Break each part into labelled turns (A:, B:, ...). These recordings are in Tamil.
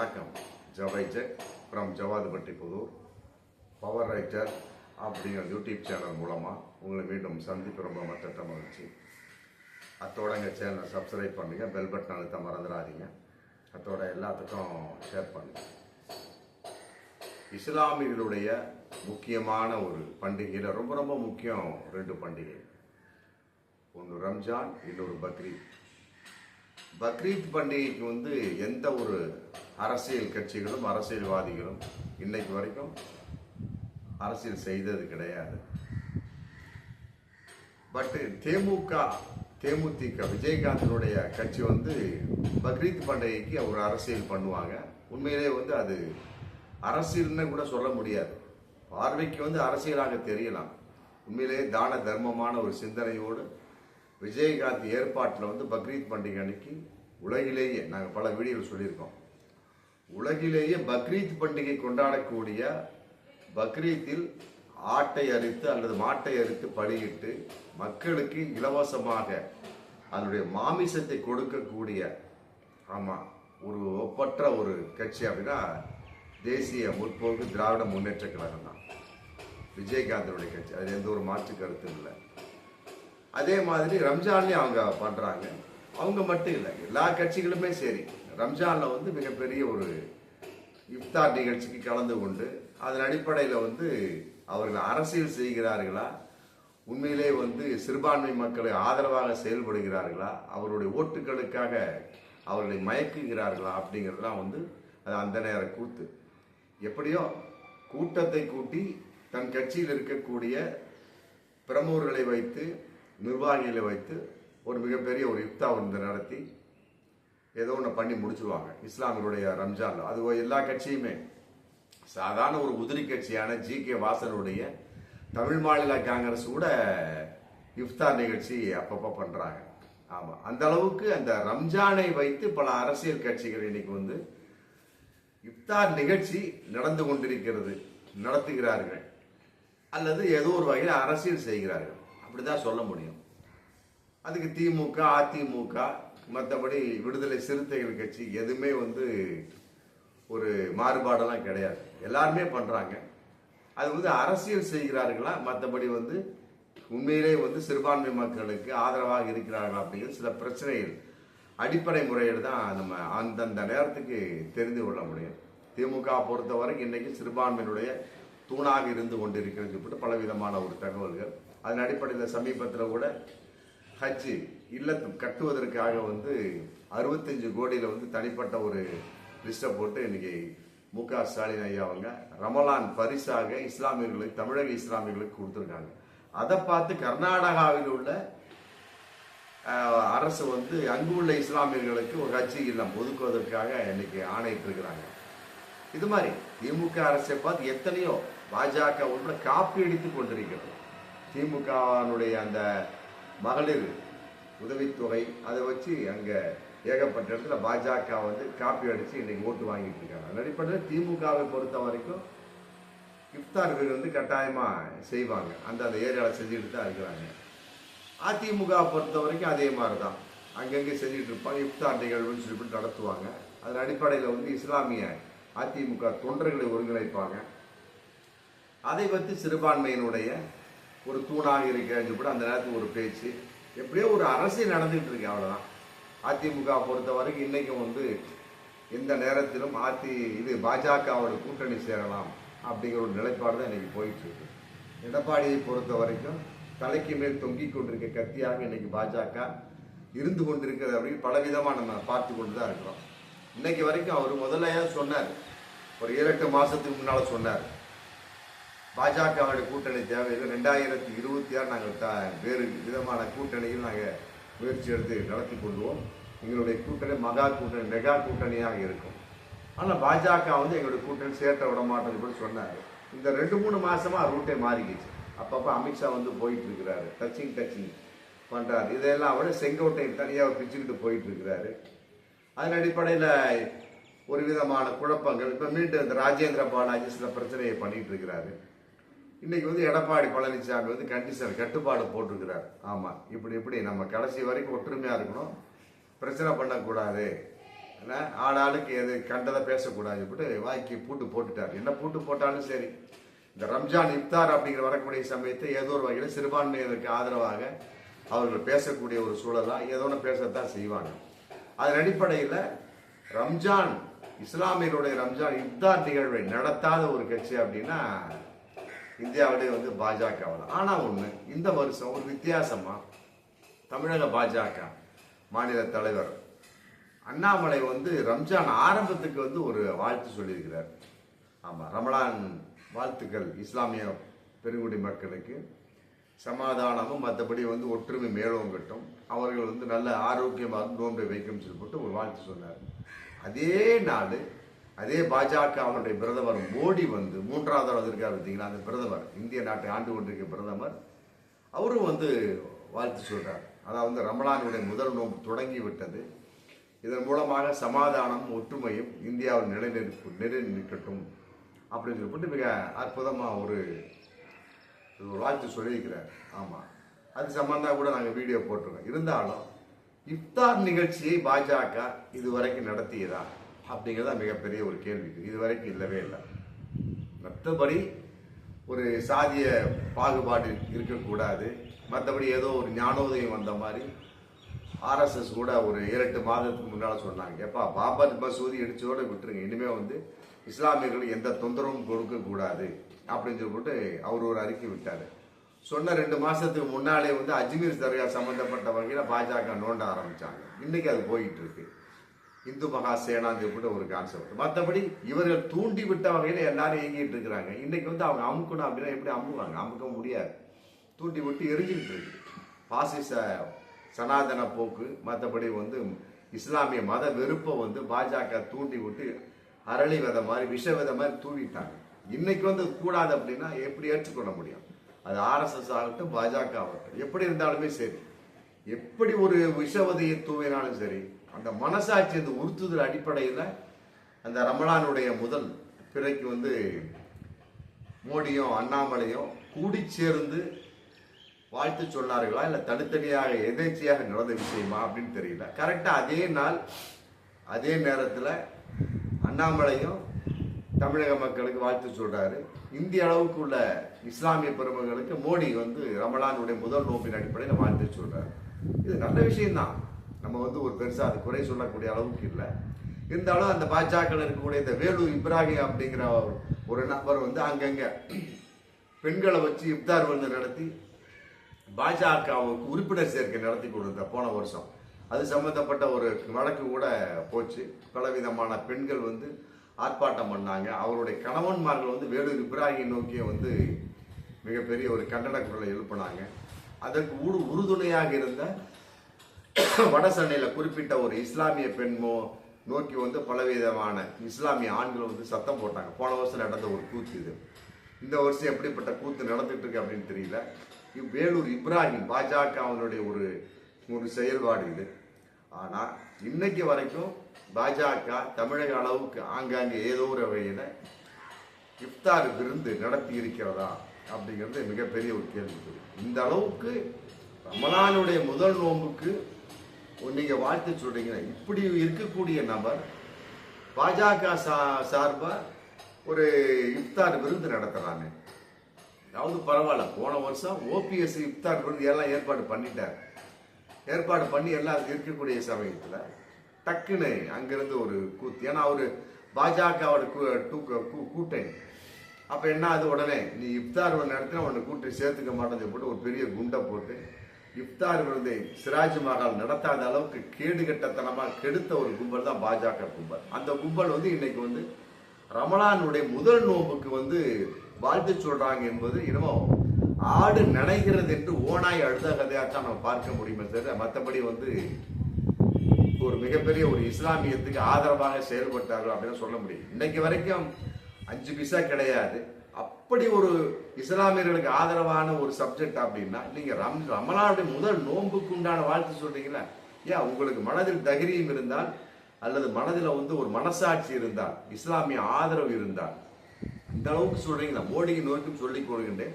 A: வணக்கம். ஜவைஜெட் from Javadupatti Pudur. Power writer அப்படிங்கிற யூடியூப் சேனல் மூலமாக உங்களை மீண்டும் சந்திப்பு ரொம்ப மற்ற மகிழ்ச்சி. அத்தோட எங்கள் சேனலை சப்ஸ்கிரைப் பண்ணுங்கள் பெல் பட்டன் அழுத்த மறந்துடாதீங்க. அத்தோட எல்லாத்துக்கும் ஷேர் பண்ணுங்கள் இஸ்லாமியர்களுடைய முக்கியமான ஒரு பண்டிகையில் ரொம்ப ரொம்ப முக்கியம் ரெண்டு பண்டிகை. ஒன்று ரம்ஜான் இன்னொரு பக்ரீத். பக்ரீத் பண்டிகைக்கு வந்து எந்த ஒரு அரசியல் கட்சிகளும் அரசியல்வாதிகளும் இன்னைக்கு வரைக்கும் அரசியல் செய்தது கிடையாது. பட்டு தேமுக தேமுதிக விஜயகாந்தனுடைய கட்சி வந்து பக்ரீத் பண்டிகைக்கு ஒரு அரசியல் பண்ணுவாங்க. உண்மையிலே வந்து அது அரசியல்னு கூட சொல்ல முடியாது. பார்வைக்கு வந்து அரசியலாக தெரியலாம். உண்மையிலேயே தான தர்மமான ஒரு சிந்தனையோடு விஜயகாந்த் ஏற்பாட்டில் வந்து பக்ரீத் பண்டிகை அன்னைக்கு உலகிலேயே நாங்கள் பல வீடியோவில் சொல்லியிருக்கோம். உலகிலேயே பக்ரீத் பண்டிகை கொண்டாடக்கூடிய பக்ரீத்தில் ஆட்டை அரித்து அல்லது மாட்டை அரித்து பலியிட்டு மக்களுக்கு இலவசமாக அதனுடைய மாமிசத்தை கொடுக்கக்கூடிய ஆமாம் ஒரு ஒப்பற்ற ஒரு கட்சி அப்படின்னா தேசிய முற்போக்கு திராவிட முன்னேற்ற கழகம் தான். விஜயகாந்தனுடைய கட்சி. அது எந்த ஒரு மாற்று கருத்தும் இல்லை. அதே மாதிரி ரம்ஜான்லேயும் அவங்க பண்ணுறாங்க அவங்க மட்டும் இல்லை. எல்லா கட்சிகளுமே சரி. ரம்ஜானில் வந்து மிகப்பெரிய ஒரு இஃப்தார் நிகழ்ச்சிக்கு கலந்து கொண்டு அதன் அடிப்படையில் வந்து அவர்கள் அரசியல் செய்கிறார்களா? உண்மையிலே வந்து சிறுபான்மை மக்களை ஆதரவாக செயல்படுகிறார்களா? அவருடைய ஓட்டுகளுக்காக அவர்களை மயக்குகிறார்களா அப்படிங்கிறதுலாம் வந்து அது அந்த நேர கூத்து. எப்படியோ கூட்டத்தை கூட்டி தன் கட்சியில் இருக்கக்கூடிய பிரமுகர்களை வைத்து நிர்வாகிகளை வைத்து ஒரு மிகப்பெரிய ஒரு யுக்தா ஒன்று நடத்தி ஏதோ ஒன்று பண்ணி முடிச்சிருவாங்க. இஸ்லாமியருடைய ரம்ஜான் அது எல்லா கட்சியுமே. சாதாரண ஒரு உதிரி கட்சியான ஜி கே வாசனுடைய தமிழ் மாநில காங்கிரஸ் கூட இஃப்தார் நிகழ்ச்சி அப்பப்போ பண்ணுறாங்க ஆமாம் அந்த அளவுக்கு அந்த ரம்ஜானை வைத்து பல அரசியல் கட்சிகள் இன்னைக்கு வந்து இஃப்தார் நிகழ்ச்சி நடந்து கொண்டிருக்கிறது நடத்துகிறார்கள். அல்லது ஏதோ ஒரு வகையில் அரசியல் செய்கிறார்கள். அப்படிதான் சொல்ல முடியும். அதுக்கு திமுக அதிமுக மற்றபடி விடுதலை சிறுத்தைகள் கட்சி எதுவுமே வந்து ஒரு மாறுபாடெல்லாம் கிடையாது. எல்லாருமே பண்ணுறாங்க அது வந்து அரசியல் செய்கிறார்களா? மற்றபடி வந்து உண்மையிலே வந்து சிறுபான்மை மக்களுக்கு ஆதரவாக இருக்கிறார்களா அப்படிங்கிற சில பிரச்சனைகள். அடிப்படை முறையில் தான் நம்ம அந்தந்த நேரத்துக்கு தெரிந்து கொள்ள முடியும். திமுக பொறுத்த வரைக்கும் இன்றைக்கி சிறுபான்மையினுடைய தூணாக இருந்து கொண்டிருக்கிறது சொல்லிட்டு பலவிதமான ஒரு தகவல்கள். அதன் அடிப்படையில் சமீபத்தில் கூட ஹஜ் இல்லத்து கட்டுவதற்காக வந்து அறுபத்தஞ்சு கோடியில் வந்து தனிப்பட்ட ஒரு லிஸ்ட்டை போட்டு இன்னைக்கு மு க ஸ்டாலின் ஐயா அவங்க ரமலான் பரிசாக இஸ்லாமியர்களுக்கு தமிழக இஸ்லாமியர்களுக்கு கொடுத்துருக்காங்க. அதை பார்த்து கர்நாடகாவில் உள்ள அரசு வந்து அங்கு உள்ள இஸ்லாமியர்களுக்கு ஒரு கட்சி இல்லம் ஒதுக்குவதற்காக இன்னைக்கு ஆணையிட்டு இருக்கிறாங்க இது மாதிரி திமுக அரசை பார்த்து எத்தனையோ பாஜக உள்ள காப்பி அடித்து கொண்டிருக்கிறது. திமுகவினுடைய அந்த மகளிர் உதவித்தொகை அதை வச்சு அங்கே ஏகப்பட்ட இடத்துல பாஜக வந்து காப்பி அடித்து இன்னைக்கு ஓட்டு வாங்கிட்டு இருக்காங்க. அதன் அடிப்படையில் திமுகவை பொறுத்த வரைக்கும் இஃப்தார் வீடு வந்து கட்டாயமாக செய்வாங்க. அந்த அந்த ஏரியாவில் செஞ்சுட்டு தான் இருக்கிறாங்க. அதிமுக பொறுத்த வரைக்கும் அதே மாதிரி தான் அங்கங்கே செஞ்சுட்டு இருப்பாங்க இஃப்தார் நிகழ்வுன்னு சொல்லிட்டு நடத்துவாங்க. அதன் அடிப்படையில் வந்து இஸ்லாமிய அதிமுக தொண்டர்களை ஒருங்கிணைப்பாங்க. அதை பற்றி சிறுபான்மையினுடைய ஒரு தூணாக இருக்கிறேன்னு கூட அந்த நேரத்துக்கு ஒரு பேச்சு. எப்படியோ ஒரு அரசியல் நடந்துகிட்டு இருக்கு அவ்வளோதான் அதிமுக பொறுத்த வரைக்கும் இன்றைக்கும் வந்து எந்த நேரத்திலும் அதி இது பாஜகவோட கூட்டணி சேரலாம் அப்படிங்கிற ஒரு நிலைப்பாடு தான் இன்றைக்கி போயிட்டுருக்கு எடப்பாடியை பொறுத்த வரைக்கும் தலைக்கு மேல் தொங்கிக் கொண்டிருக்க கத்தியாக இன்னைக்கு பாஜக இருந்து கொண்டிருக்கிறது அப்படின்னு பலவிதமாக நம்ம பார்த்து கொண்டு தான் இருக்கிறோம். இன்னைக்கு வரைக்கும் அவர் முதல்ல சொன்னார்? ஒரு ஏழு எட்டு மாதத்துக்கு முன்னால் சொன்னார். பாஜகவுடைய கூட்டணி தேவையில்லை. ரெண்டாயிரத்தி இருபத்தி ஆறு நாங்கள் த வேறு விதமான கூட்டணியில் நாங்கள் முயற்சி எடுத்து நடத்தி கொள்வோம். எங்களுடைய கூட்டணி மகா கூட்டணி மெகா கூட்டணியாக இருக்கும். ஆனால் பாஜக வந்து எங்களுடைய கூட்டணி சேர்த்த விட மாட்டேன்னு கூட சொன்னார் இந்த ரெண்டு மூணு மாதமாக ரூட்டே மாறிக்கிச்சு. அப்பப்போ அமித்ஷா வந்து போயிட்டு இருக்கிறாரு டச்சிங் டச்சிங் பண்ணுறார் இதையெல்லாம் விட செங்கோட்டை தனியாக பிச்சுக்கிட்டு போயிட்டு இருக்கிறாரு அதன் அடிப்படையில் ஒரு விதமான குழப்பங்கள். இப்போ மீண்டும் இந்த ராஜேந்திர பாலாஜி சில பிரச்சனையை பண்ணிகிட்டு இருக்கிறாரு இன்னைக்கு வந்து எடப்பாடி பழனிசாமி வந்து கண்டிஷன் கட்டுப்பாடு போட்டிருக்கிறார். ஆமா. இப்படி இப்படி. நம்ம கடைசி வரைக்கும் ஒற்றுமையா இருக்கணும். பிரச்சனை பண்ணக்கூடாது. என்ன ஆளாளுக்கு எது கண்டதை பேசக்கூடாது இப்படி வாய்க்கு பூட்டு போட்டுட்டார். என்ன பூட்டு போட்டாலும் சரி. இந்த ரம்ஜான் இப்தார் அப்படிங்கிற வரக்கூடிய சமயத்தை ஏதோ ஒரு வகையில் சிறுபான்மையினருக்கு ஆதரவாக அவர்கள் பேசக்கூடிய ஒரு சூழலாக ஏதோ ஒன்று பேசத்தான் செய்வாங்க. அதன் அடிப்படையில் ரம்ஜான் இஸ்லாமியருடைய ரம்ஜான் இப்தார் நிகழ்வை நடத்தாத ஒரு கட்சி அப்படின்னா இந்தியாவிலே வந்து பாஜக ஆனால் ஒன்று இந்த வருஷம் ஒரு வித்தியாசமாக தமிழக பாஜக மாநில தலைவர் அண்ணாமலை வந்து ரம்ஜான் ஆரம்பத்துக்கு வந்து ஒரு வாழ்த்து சொல்லியிருக்கிறார். ஆமாம் ரமலான் வாழ்த்துக்கள் இஸ்லாமிய பெருங்குடி மக்களுக்கு. சமாதானமும் மற்றபடி வந்து ஒற்றுமை மேலோங்கட்டும். அவர்கள் வந்து நல்ல ஆரோக்கியமாக நோன்பை வைக்கும் சொல்லி போட்டு ஒரு வாழ்த்து சொன்னார். அதே நாள் அதே பாஜக அவருடைய பிரதமர் மோடி வந்து மூன்றாவது அளவு இருக்கார் பார்த்தீங்களா அந்த பிரதமர் இந்திய நாட்டை ஆண்டு கொண்டிருக்க பிரதமர் அவரும் வந்து வாழ்த்து சொல்கிறார் அதாவது ரமலானுடைய முதல் நோன்பு தொடங்கி விட்டது இதன் மூலமாக சமாதானம் ஒற்றுமையும் இந்தியாவில் நிலைநிற்பு நிலை நிற்கட்டும் அப்படின்னு சொல்லிட்டு மிக அற்புதமாக ஒரு ஒரு வாழ்த்து சொல்லியிருக்கிறார். ஆமாம் அது சம்பந்தமா கூட நாங்கள் வீடியோ போட்டிருக்கோம். இருந்தாலும் இஃப்தார் நிகழ்ச்சியை பாஜக இதுவரைக்கும் நடத்தியதா? அப்படிங்கிறதா மிகப்பெரிய ஒரு கேள்வி. இதுவரைக்கும் இல்லவே இல்லை. மற்றபடி ஒரு சாதிய பாகுபாடு இருக்கக்கூடாது. மற்றபடி ஏதோ ஒரு ஞானோதயம் வந்த மாதிரி ஆர்எஸ்எஸ் கூட ஒரு ஏழு மாதத்துக்கு முன்னால் சொன்னாங்க. எப்பா பாபர் மசூதி இடிச்சோட விட்டுருங்க. இனிமே வந்து இஸ்லாமியர்களுக்கு எந்த தொந்தரவும் கொடுக்கக்கூடாது அப்படின்னு சொல்லிட்டு அவர் ஒரு அறிக்கை விட்டார். சொன்ன ரெண்டு மாதத்துக்கு முன்னாலே வந்து அஜ்மீர் தர்கா சம்மந்தப்பட்ட வகையில் பாஜக நோண்ட ஆரம்பித்தாங்க இன்றைக்கி அது போயிட்டு இருக்குது இந்து மகா சேனான்னு சொல்லிட்டு ஒரு கான்செப்ட் மற்றபடி இவர்கள் தூண்டி விட்ட வகையில் எல்லாரும் இயங்கிட்டு இருக்கிறாங்க. இன்னைக்கு வந்து அவங்க அமுக்கணும் அப்படின்னா எப்படி அமுக்குவாங்க அமுக்க முடியாது. தூண்டி விட்டு எரிஞ்சுக்கிட்டு இருக்கு. பாசிச சனாதன போக்கு மற்றபடி வந்து இஸ்லாமிய மத வெறுப்பை வந்து பாஜக தூண்டி விட்டு அரளி வித மாதிரி விஷ வித மாதிரி தூவிட்டாங்க. இன்னைக்கு வந்து கூடாது அப்படின்னா எப்படி ஏற்றுக்கொள்ள முடியும்? அது ஆர்எஸ்எஸ் ஆகட்டும் பாஜக ஆகட்டும். எப்படி இருந்தாலுமே சரி. எப்படி ஒரு விஷவதையை தூவினாலும் சரி அந்த மனசாட்சி அந்த உறுத்துதல் அடிப்படையில் அந்த ரமலானுடைய முதல் பிறைக்கு வந்து மோடியும் அண்ணாமலையும் கூடி சேர்ந்து வாழ்த்து சொன்னார்களா இல்லை தனித்தனியாக எதேச்சியாக நடந்த விஷயமா அப்படின்னு தெரியல. கரெக்டாக அதே நாள் அதே நேரத்தில் அண்ணாமலையும் தமிழக மக்களுக்கு வாழ்த்து சொல்கிறாரு இந்திய அளவுக்கு உள்ள இஸ்லாமிய பெருமகளுக்கு மோடி வந்து ரமலானுடைய முதல் நோம்பின் அடிப்படையில் வாழ்த்து சொல்கிறார் இது நல்ல விஷயம்தான். நம்ம வந்து ஒரு பெருசாக அது குறை சொல்லக்கூடிய அளவுக்கு இல்லை. இருந்தாலும் அந்த பாஜகவில் இருக்கக்கூடிய இந்த வேலூர் இப்ராஹிம் அப்படிங்கிற ஒரு நபர் வந்து அங்கங்கே பெண்களை வச்சு இப்தார் வந்து நடத்தி பாஜகவுக்கு உறுப்பினர் சேர்க்கை நடத்தி கொடுத்த போன வருஷம். அது சம்பந்தப்பட்ட ஒரு வழக்கு கூட போச்சு. பலவிதமான பெண்கள் வந்து ஆர்ப்பாட்டம் பண்ணாங்க. அவருடைய கணவன்மார்கள் வந்து வேலூர் இப்ராஹிம் நோக்கிய வந்து மிகப்பெரிய ஒரு கண்டன குரலை எழுப்பினாங்க. அதற்கு உரு உறுதுணையாக இருந்த வடசென்னையில் குறிப்பிட்ட ஒரு இஸ்லாமிய பெண்மோ நோக்கி வந்து பலவிதமான இஸ்லாமிய ஆண்கள் வந்து சத்தம் போட்டாங்க. போன வருஷம் நடந்த ஒரு கூத்து இது. இந்த வருஷம் எப்படிப்பட்ட கூத்து நடந்துட்டு இருக்கு அப்படின்னு தெரியல. இவ் வேலூர் இப்ராஹிம் பாஜக அவனுடைய ஒரு ஒரு செயல்பாடு இது. ஆனால் இன்னைக்கு வரைக்கும் பாஜக தமிழக அளவுக்கு ஆங்காங்கே ஏதோ ஒரு வகையில் இஃப்தார் விருந்து நடத்தி இருக்கிறதா அப்படிங்கிறது மிகப்பெரிய ஒரு கேள்வி. இந்த அளவுக்கு ரமலானுடைய முதல் நோம்புக்கு நீங்க வாழ்த்து சொல்றீங்க. இப்படி இருக்கக்கூடிய நபர் பாஜக சா- சார்பா ஒரு இஃப்தார் விருந்து நடத்துறாங்க. அதாவது பரவாயில்ல போன வருஷம் ஓபிஎஸ் இஃப்தார் விருந்து எல்லாம் ஏற்பாடு பண்ணிட்டார். ஏற்பாடு பண்ணி எல்லாம் இருக்கக்கூடிய சமயத்தில் டக்குன்னு அங்கிருந்து ஒரு கூத்து. ஏன்னா அவர் பாஜகவோட கூ- டூ- கூட்டணி அப்போ என்ன அது உடனே நீ இஃப்தார் விருந்து நடத்தினா உன்னை கூட்டி சேர்த்துக்க மாட்டேன்னு போட்டு ஒரு பெரிய குண்டை போட்டு இப்தார் விருந்தை சிராஜ் மகால் நடத்தாத அளவுக்கு கேடு கட்டத்தனமாக கெடுத்த ஒரு கும்பல் தான் பாஜக கும்பல். அந்த கும்பல் வந்து இன்னைக்கு வந்து ரமலானுடைய முதல் நோம்புக்கு வந்து வாழ்த்து சொல்றாங்க என்பது என்னமோ ஆடு நினைகிறது என்று ஓனாய் அழுத கதையாச்சா நம்ம பார்க்க முடியுமே தவிர மற்றபடி வந்து ஒரு மிகப்பெரிய ஒரு இஸ்லாமியத்துக்கு ஆதரவாக செயல்பட்டார்கள் அப்படின்னு சொல்ல முடியும். இன்னைக்கு வரைக்கும் அஞ்சு பிசா கிடையாது. அப்படி ஒரு இஸ்லாமியர்களுக்கு ஆதரவான ஒரு சப்ஜெக்ட் அப்படின்னா நீங்க ரம் ரமலானுடைய முதல் நோன்புக்கு உண்டான வாழ்த்து சொல்றீங்களா? ஏன்? உங்களுக்கு மனதில் தகிரியம் இருந்தால் அல்லது மனதில் வந்து ஒரு மனசாட்சி இருந்தால் இஸ்லாமிய ஆதரவு இருந்தால் இந்த அளவுக்கு சொல்றீங்களா? மோடியை நோக்கி சொல்லிக் கொள்கின்றேன்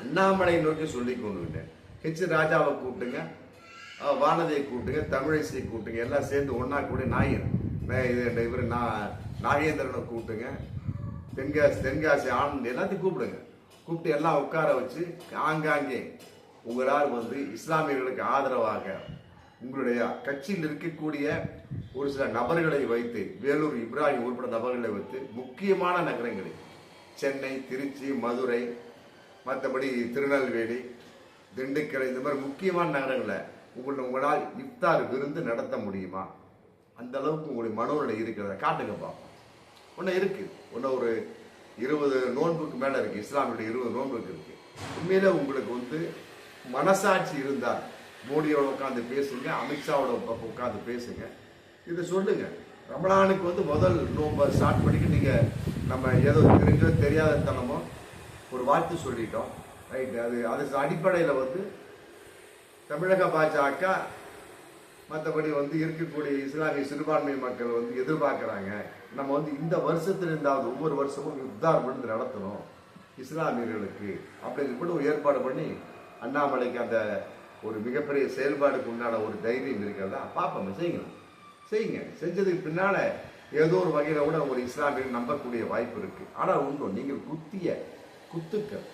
A: அண்ணாமலை நோக்கி சொல்லிக் கொள்கின்றேன். ஹெச் ராஜாவை கூப்பிட்டுங்க வானதியை கூப்பிட்டுங்க தமிழிசை கூப்பிட்டுங்க எல்லாம் சேர்ந்து ஒன்றா கூட நாயன் இது இவர் நான் நாகேந்திரனை கூப்பிட்டுங்க. தென்காசி தென்காசி ஆனந்த் எல்லாத்தையும் கூப்பிடுங்க. கூப்பிட்டு எல்லாம் உட்கார வச்சு ஆங்காங்கே உங்களால் வந்து இஸ்லாமியர்களுக்கு ஆதரவாக உங்களுடைய கட்சியில் இருக்கக்கூடிய ஒரு சில நபர்களை வைத்து வேலூர் இப்ராஹிம் உட்பட நபர்களை வைத்து முக்கியமான நகரங்களில் சென்னை திருச்சி மதுரை மற்றபடி திருநெல்வேலி திண்டுக்கல் இந்த மாதிரி முக்கியமான நகரங்களில் உங்களை உங்களால் இஃப்தார் விருந்து நடத்த முடியுமா? அந்த அளவுக்கு உங்களுடைய மனோநிலை இருக்கிறத காட்டுங்க பார்ப்போம் ஒன்று இருக்குது ஒன்று ஒரு இருபது நோன்புக்கு மேலே இருக்குது இஸ்லாமியுடைய இருபது நோன்புக்கு இருக்குது உண்மையில உங்களுக்கு வந்து மனசாட்சி இருந்தால் மோடியோட உட்காந்து பேசுங்க அமித்ஷாவோட உட்காந்து பேசுங்க. இதை சொல்லுங்க. ரமணானுக்கு வந்து முதல் நோன்பை ஸ்டார்ட் பண்ணிக்கிட்டு நீங்கள் நம்ம ஏதோ தெரிஞ்சோ தெரியாத தனமோ ஒரு வாழ்த்து சொல்லிட்டோம். ரைட் அது அது அடிப்படையில் வந்து தமிழக பாஜக மற்றபடி வந்து இருக்கக்கூடிய இஸ்லாமிய சிறுபான்மை மக்கள் வந்து எதிர்பார்க்குறாங்க. நம்ம வந்து இந்த வருஷத்திலிருந்தாவது ஒவ்வொரு வருஷமும் இப்தார் விருந்து நடத்தணும். இஸ்லாமியர்களுக்கு அப்படிங்கிற கூட ஒரு ஏற்பாடு பண்ணி அண்ணாமலைக்கு அந்த ஒரு மிகப்பெரிய செயல்பாடுக்கு உண்டான ஒரு தைரியம் இருக்கிறதா? பார்ப்போம் செய்யுங்க செய்யுங்க. செஞ்சதுக்கு பின்னால் ஏதோ ஒரு வகையில் கூட ஒரு இஸ்லாமியர் நம்பக்கூடிய வாய்ப்பு இருக்குது ஆனால் உண்டு நீங்கள் குத்திய குத்துக்கள்.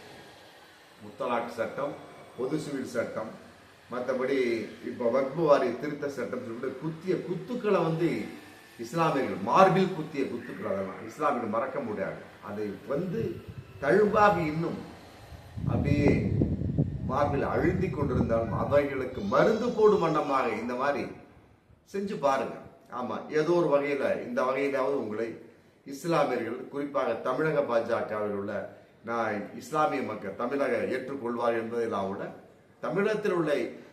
A: முத்தலாக் சட்டம் பொது சிவில் சட்டம் மற்றபடி இப்போ வக்ஃபுவாரி திருத்த சட்டம் சொல்லிட்டு குத்திய குத்துக்களை வந்து இஸ்லாமியர்கள் மார்பில் குத்திய குத்துக்கள் அதெல்லாம் இஸ்லாமியர்கள் மறக்க முடியாது. அதை வந்து தழும்பாக இன்னும் அப்படியே மார்பில் அழுந்தி கொண்டிருந்தாலும் அவைகளுக்கு மருந்து போடும் வண்ணமாக இந்த மாதிரி செஞ்சு பாருங்க. ஆமாம் ஏதோ ஒரு வகையில் இந்த வகையிலாவது உங்களை இஸ்லாமியர்கள் குறிப்பாக தமிழக பாஜகவில் உள்ள நான் இஸ்லாமிய மக்கள் தமிழக ஏற்றுக்கொள்வார் என்பதெல்லாம் கூட தமிழகத்தில் உள்ள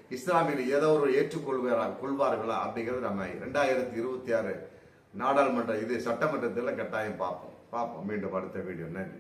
A: இஸ்லாமியில் ஏதோ ஒரு ஏற்றுக்கொள்வாரா கொள்வார்களா அப்படிங்கிறது நம்ம ரெண்டாயிரத்தி இருபத்தி ஆறு நாடாளுமன்ற இது சட்டமன்றத்தில் கட்டாயம் பார்ப்போம். பார்ப்போம். மீண்டும் அடுத்த வீடியோ நன்றி.